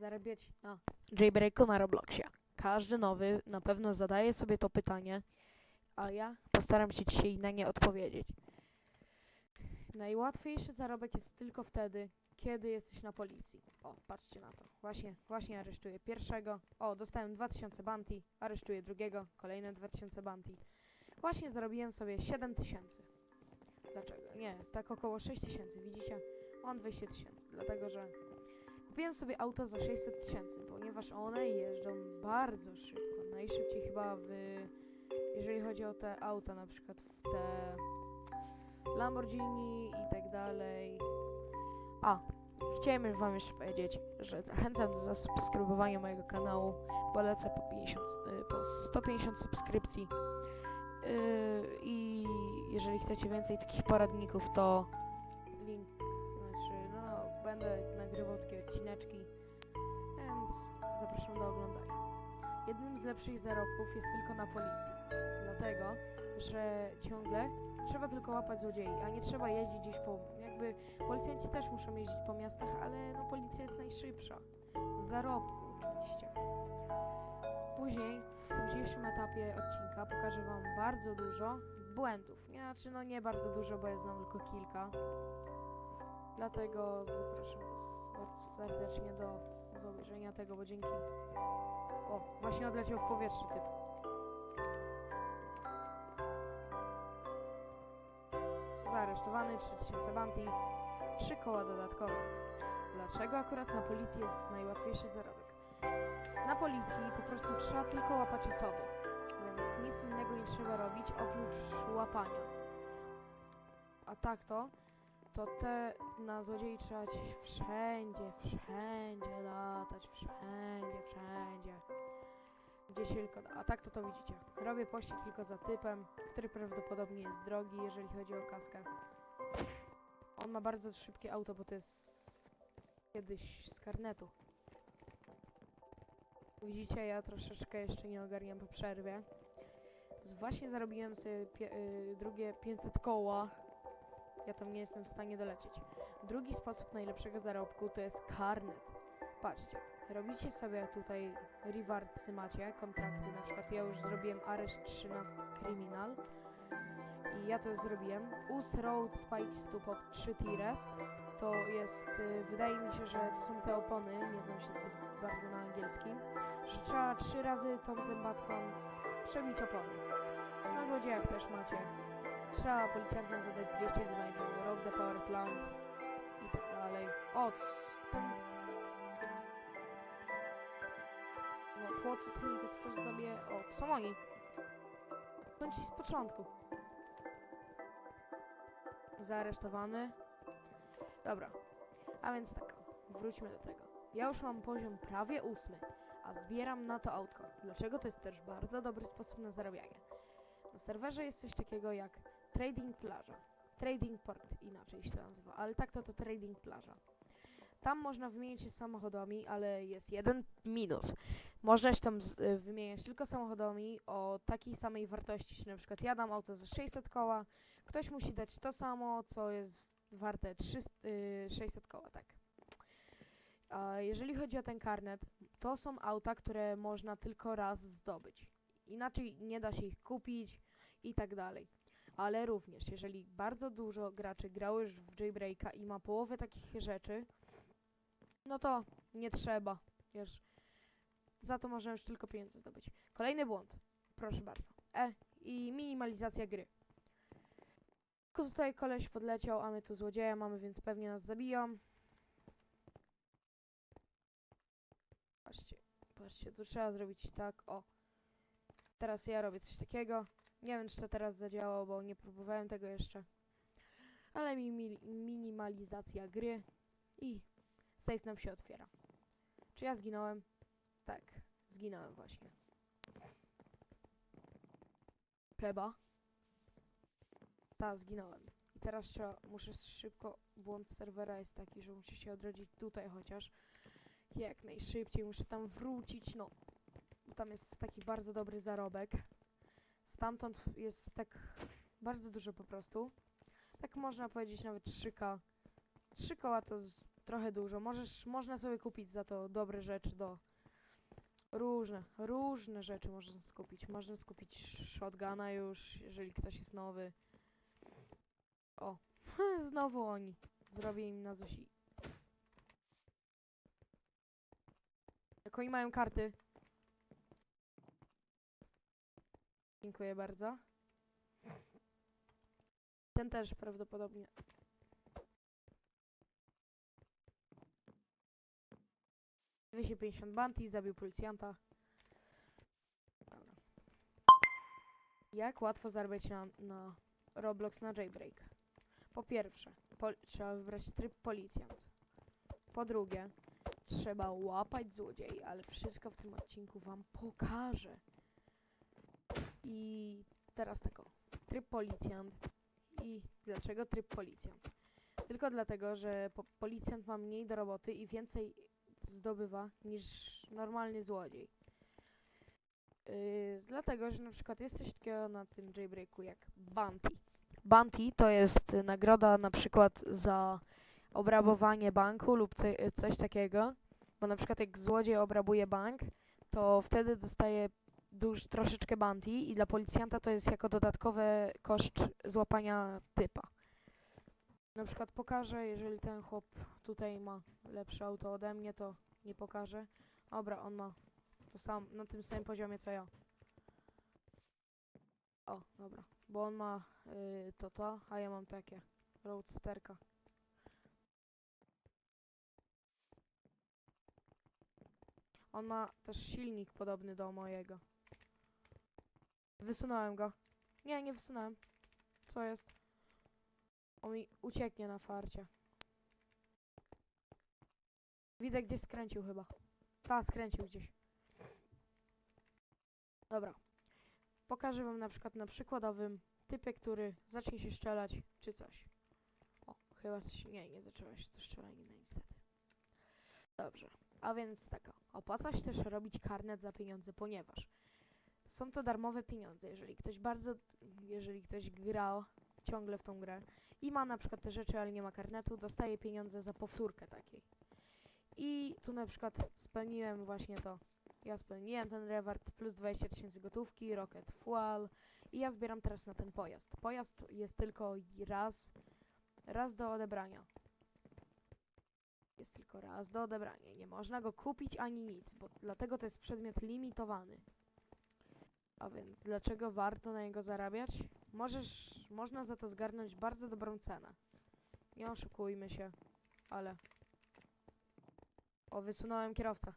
zarabiać na Jailbreaku na Robloxie? Każdy nowy na pewno zadaje sobie to pytanie, a ja postaram się dzisiaj na nie odpowiedzieć. Najłatwiejszy zarobek jest tylko wtedy, kiedy jesteś na policji. O, patrzcie na to. Właśnie, właśnie aresztuję pierwszego. O, dostałem 2000 bounty. Aresztuję drugiego. Kolejne 2000 bounty. Właśnie zarobiłem sobie 7000. Dlaczego? Nie, tak około 6000, widzicie? Mam 200 tysięcy, dlatego że kupiłem sobie auto za 600 tysięcy, ponieważ one jeżdżą bardzo szybko. Najszybciej chyba w... Jeżeli chodzi o te auta, na przykład w te Lamborghini i tak dalej. A, chciałem już wam jeszcze powiedzieć, że zachęcam do zasubskrybowania mojego kanału, bo po 50, y, po 150 subskrypcji. Yy, I jeżeli chcecie więcej takich poradników, to będę nagrywał takie odcineczki, więc zapraszam do oglądania. Jednym z lepszych zarobków jest tylko na policji, dlatego, że ciągle trzeba tylko łapać złodziei, a nie trzeba jeździć gdzieś po, jakby policjanci też muszą jeździć po miastach, ale no policja jest najszybsza. Z zarobku oczywiście. Później, w późniejszym etapie odcinka pokażę Wam bardzo dużo błędów. Znaczy, no nie bardzo dużo, bo ja znam tylko kilka. Dlatego zapraszam Was bardzo serdecznie do, do obejrzenia tego, bo dzięki... O, właśnie odleciał w powietrze typ. Zaaresztowany, 3000 bounty, 3 koła dodatkowe. Dlaczego akurat na policji jest najłatwiejszy zarobek? Na policji po prostu trzeba tylko łapać osoby, więc nic innego nie trzeba robić oprócz łapania. A tak to, to te na złodziei trzeba gdzieś wszędzie, wszędzie latać, wszędzie, wszędzie. Gdzie się tylko da. A tak to to widzicie. Robię pościg tylko za typem, który prawdopodobnie jest drogi, jeżeli chodzi o kaskę. On ma bardzo szybkie auto, bo to jest kiedyś z karnetu. Widzicie, ja troszeczkę jeszcze nie ogarniam po przerwie. Właśnie zarobiłem sobie y, drugie 500 koła. Ja tam nie jestem w stanie dolecieć. Drugi sposób najlepszego zarobku to jest karnet. Patrzcie, robicie sobie tutaj rewardsy macie, kontrakty, na przykład ja już zrobiłem areszt 13 criminal i ja to zrobiłem. US Road Spike Stupop 3 Tires to jest, y, wydaje mi się, że to są te opony, nie znam się zbyt bardzo na angielskim, że trzeba trzy razy tą zębatką przebić opony. Na złodziejach też macie. Trzeba policjantom zadać 200 damage'u, rob the power plant i tak dalej. O, ten... No, po co ty mi tak chcesz zabije... O, są oni. Ci z początku. Zaaresztowany. Dobra. A więc tak, wróćmy do tego. Ja już mam poziom prawie ósmy, a zbieram na to autko. Dlaczego? To jest też bardzo dobry sposób na zarabianie. Na serwerze jest coś takiego jak Trading Plaża. Trading Port inaczej się to nazywa, ale tak to to Trading Plaża. Tam można wymienić się samochodami, ale jest jeden minus. Można się tam z, y, wymieniać tylko samochodami o takiej samej wartości, czyli na przykład ja dam auto za 600 koła, ktoś musi dać to samo, co jest warte 300, y, 600 koła, tak. A jeżeli chodzi o ten karnet, to są auta, które można tylko raz zdobyć. Inaczej nie da się ich kupić i tak dalej. Ale również, jeżeli bardzo dużo graczy grało już w Jailbreaka i ma połowę takich rzeczy, no to nie trzeba. Wiesz, za to można już tylko pieniądze zdobyć. Kolejny błąd. Proszę bardzo. E i minimalizacja gry. Tylko tutaj koleś podleciał, a my tu złodzieja mamy, więc pewnie nas zabiją. Patrzcie, patrzcie, tu trzeba zrobić tak, o. Teraz ja robię coś takiego. Nie wiem, czy to teraz zadziałało, bo nie próbowałem tego jeszcze. Ale mi mi minimalizacja gry i save nam się otwiera. Czy ja zginąłem? Tak, zginąłem właśnie. Pleba. Ta, zginąłem. I teraz trzeba, muszę szybko, błąd serwera jest taki, że muszę się odrodzić tutaj chociaż. Jak najszybciej, muszę tam wrócić, no. Bo Tam jest taki bardzo dobry zarobek. Stamtąd jest tak bardzo dużo po prostu. Tak można powiedzieć nawet 3K. 3 koła to trochę dużo. Możesz, można sobie kupić za to dobre rzeczy do... Różne, różne rzeczy można skupić. Można skupić shotguna już, jeżeli ktoś jest nowy. O, znowu oni. Zrobię im na Zosi. Jak oni mają karty. Dziękuję bardzo. Ten też prawdopodobnie. Dwieście pięćdziesiąt bounty, zabił policjanta. Dobra. Jak łatwo zarabiać na, na Roblox na jailbreak? Po pierwsze, pol trzeba wybrać tryb policjant. Po drugie, trzeba łapać złodziei, ale wszystko w tym odcinku wam pokażę. I teraz tego. Tryb policjant. I dlaczego tryb policjant? Tylko dlatego, że po policjant ma mniej do roboty i więcej zdobywa niż normalny złodziej. Yy, dlatego, że na przykład jest coś takiego na tym jailbreaku jak bounty. Bounty to jest nagroda na przykład za obrabowanie banku lub co, coś takiego. Bo na przykład jak złodziej obrabuje bank, to wtedy dostaje duż, troszeczkę bounty i dla policjanta to jest jako dodatkowy koszt złapania typa. Na przykład pokażę, jeżeli ten chłop tutaj ma lepsze auto ode mnie, to nie pokażę. Dobra, on ma to sam, na tym samym poziomie co ja. O, dobra, bo on ma y, to to, a ja mam takie. Roadsterka. On ma też silnik podobny do mojego. Wysunąłem go. Nie, nie wysunąłem. Co jest? On mi ucieknie na farcie. Widzę gdzieś skręcił chyba. Ta, skręcił gdzieś. Dobra. Pokażę wam na przykład na przykładowym typie, który zacznie się strzelać, czy coś. O, chyba coś... Nie, nie zaczęło się to strzelanina niestety. Dobrze. A więc tak, opłaca się też robić karnet za pieniądze, ponieważ są to darmowe pieniądze. Jeżeli ktoś bardzo, jeżeli ktoś grał ciągle w tą grę i ma na przykład te rzeczy, ale nie ma karnetu, dostaje pieniądze za powtórkę takiej. I tu na przykład spełniłem właśnie to. Ja spełniłem ten reward plus 20 tysięcy gotówki, rocket fuel i ja zbieram teraz na ten pojazd. Pojazd jest tylko raz, raz do odebrania. Jest tylko raz do odebrania. Nie można go kupić ani nic, bo dlatego to jest przedmiot limitowany. A więc dlaczego warto na niego zarabiać? Możesz, można za to zgarnąć bardzo dobrą cenę. Nie oszukujmy się, ale... O, wysunąłem kierowcę.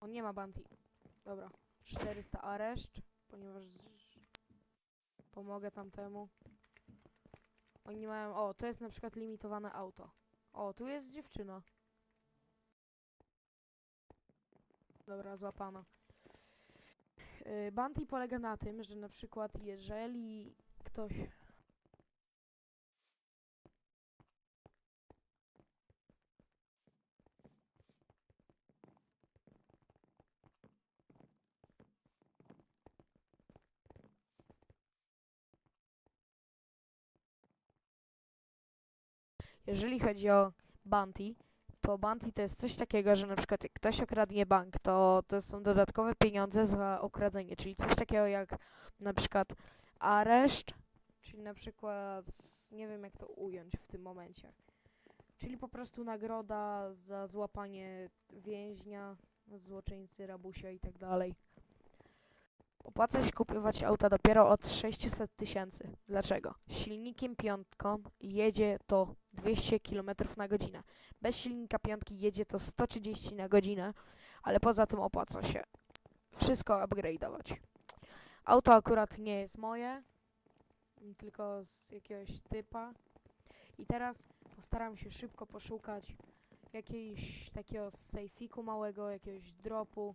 On nie ma bounty. Dobra. 400 areszt, ponieważ pomogę tamtemu. Oni mają... O, to jest na przykład limitowane auto. O, tu jest dziewczyna. Dobra, złapano. Yy, bounty polega na tym, że na przykład jeżeli ktoś... Jeżeli chodzi o bounty, to bounty to jest coś takiego, że na przykład jak ktoś okradnie bank, to to są dodatkowe pieniądze za okradzenie, czyli coś takiego jak na przykład areszt, czyli na przykład nie wiem jak to ująć w tym momencie. Czyli po prostu nagroda za złapanie więźnia, złoczyńcy, rabusia i tak dalej. Opłaca się kupować auta dopiero od 600 tysięcy. Dlaczego? Silnikiem piątką jedzie to 200 km na godzinę. Bez silnika piątki jedzie to 130 na godzinę, ale poza tym opłaca się wszystko upgrade'ować. Auto akurat nie jest moje, tylko z jakiegoś typa. I teraz postaram się szybko poszukać jakiegoś takiego sejfiku małego, jakiegoś dropu,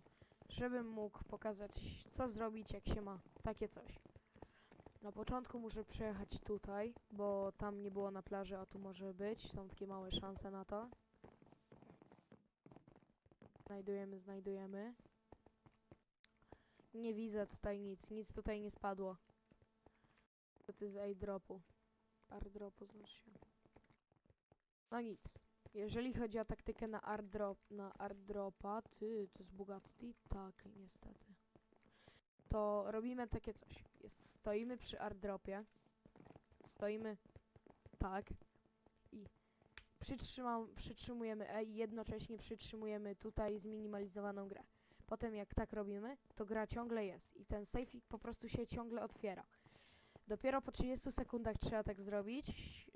żebym mógł pokazać, co zrobić, jak się ma takie coś. Na początku muszę przejechać tutaj, bo tam nie było na plaży, a tu może być. Są takie małe szanse na to. Znajdujemy, znajdujemy. Nie widzę tutaj nic, nic tutaj nie spadło. To jest z airdropu. Airdropu znaczy się. No nic. Jeżeli chodzi o taktykę na airdrop, na airdropa, ty, to jest Bugatti? Tak, niestety. To robimy takie coś. Jest, stoimy przy airdropie. Stoimy tak i przytrzymam, przytrzymujemy E i jednocześnie przytrzymujemy tutaj zminimalizowaną grę. Potem jak tak robimy, to gra ciągle jest i ten safeik po prostu się ciągle otwiera. Dopiero po 30 sekundach trzeba tak zrobić,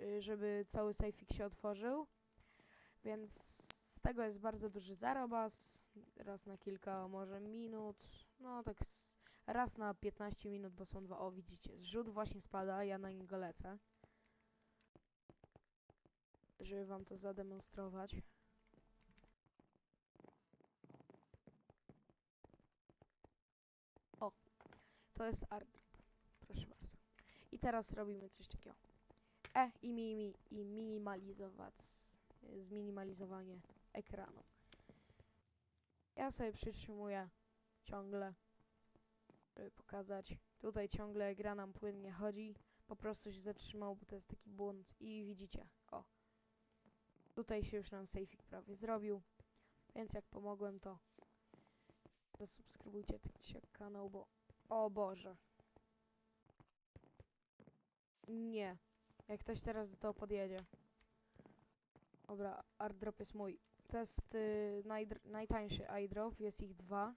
y, żeby cały safeik się otworzył. Więc z tego jest bardzo duży zarobas. Raz na kilka może minut. No tak raz na 15 minut, bo są dwa. O widzicie, zrzut właśnie spada, ja na niego lecę. Żeby wam to zademonstrować. O, to jest airdrop. Proszę bardzo. I teraz robimy coś takiego. E i, mi, i minimalizować, zminimalizowanie ekranu. Ja sobie przytrzymuję ciągle, żeby pokazać. Tutaj ciągle gra nam płynnie chodzi. Po prostu się zatrzymał, bo to jest taki błąd. I widzicie, o. Tutaj się już nam safeik prawie zrobił. Więc jak pomogłem, to zasubskrybujcie siak kanał, bo... O Boże. Nie. Jak ktoś teraz do tego podjedzie. Dobra, airdrop jest mój. To jest y, najtańszy airdrop, jest ich dwa.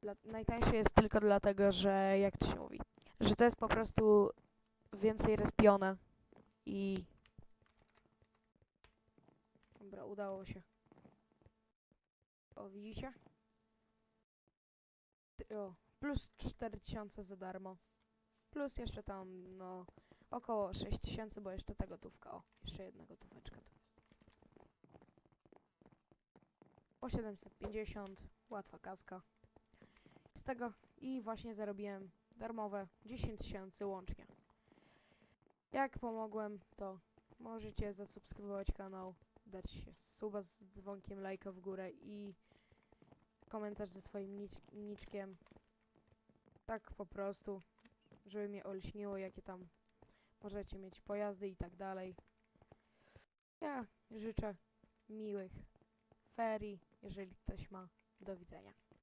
Dla, najtańszy jest tylko dlatego, że jak to się mówi, że to jest po prostu więcej respione i... Dobra, udało się. O, widzicie? O, plus 4000 za darmo. Plus jeszcze tam, no, około 6000, bo jeszcze ta gotówka. O, jeszcze jedna gotóweczka tu jest. Po 750, łatwa kaska. Z tego i właśnie zarobiłem darmowe 10 tysięcy łącznie. Jak pomogłem, to możecie zasubskrybować kanał, dać suba z dzwonkiem, lajka w górę i komentarz ze swoim nic- niczkiem. Tak po prostu, żeby mnie olśniło, jakie tam możecie mieć pojazdy i tak dalej. Ja życzę miłych ferii, jeżeli ktoś ma. Do widzenia.